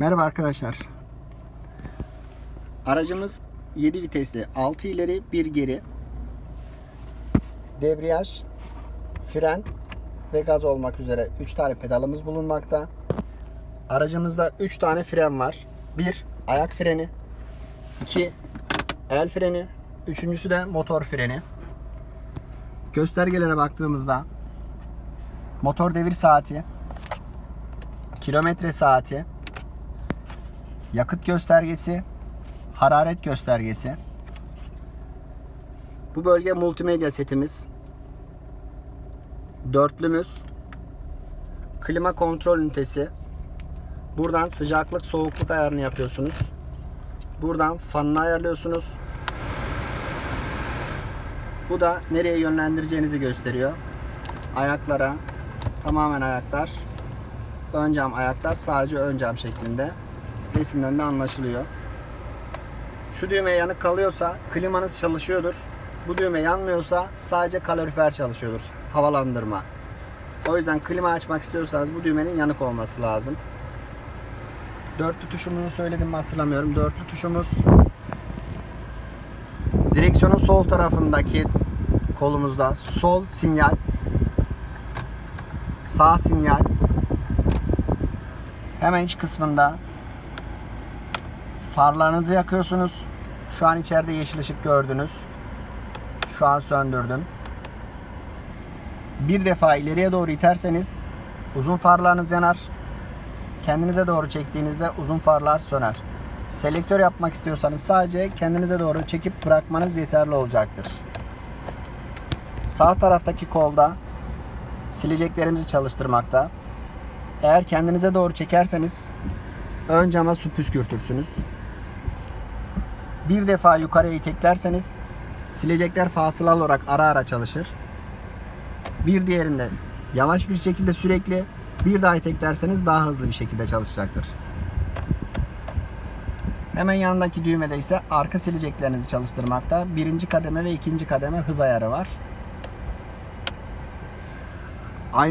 Merhaba arkadaşlar. Aracımız 7 vitesli. 6 ileri 1 geri. Debriyaj, fren ve gaz olmak üzere 3 tane pedalımız bulunmakta. Aracımızda 3 tane fren var. 1 ayak freni, 2 el freni, üçüncüsü de motor freni. Göstergelere baktığımızda motor devir saati, kilometre saati, yakıt göstergesi, hararet göstergesi. Bu bölge multimedya setimiz. Dörtlümüz. Klima kontrol ünitesi. Buradan sıcaklık soğukluk ayarını yapıyorsunuz. Buradan fanını ayarlıyorsunuz. Bu da nereye yönlendireceğinizi gösteriyor. Ayaklara tamamen ayaklar. Ön cam ayaklar sadece ön cam şeklinde. Resimden de anlaşılıyor. Şu düğme yanık kalıyorsa klimanız çalışıyordur. Bu düğme yanmıyorsa sadece kalorifer çalışıyordur. Havalandırma. O yüzden klima açmak istiyorsanız bu düğmenin yanık olması lazım. Dörtlü tuşumuzu söyledim mi hatırlamıyorum. Dörtlü tuşumuz direksiyonun sol tarafındaki kolumuzda sol sinyal sağ sinyal hemen iç kısmında farlarınızı yakıyorsunuz. Şu an içeride yeşil ışık gördünüz. Şu an söndürdüm. Bir defa ileriye doğru iterseniz uzun farlarınız yanar. Kendinize doğru çektiğinizde uzun farlar söner. Selektör yapmak istiyorsanız sadece kendinize doğru çekip bırakmanız yeterli olacaktır. Sağ taraftaki kolda sileceklerimizi çalıştırmakta. Eğer kendinize doğru çekerseniz ön cama su püskürtürsünüz. Bir defa yukarıya iteklerseniz silecekler fasılalı olarak ara ara çalışır. Bir diğerinde yavaş bir şekilde sürekli bir daha iteklerseniz daha hızlı bir şekilde çalışacaktır. Hemen yanındaki düğmede ise arka sileceklerinizi çalıştırmakta. Birinci kademe ve ikinci kademe hız ayarı var. Aynı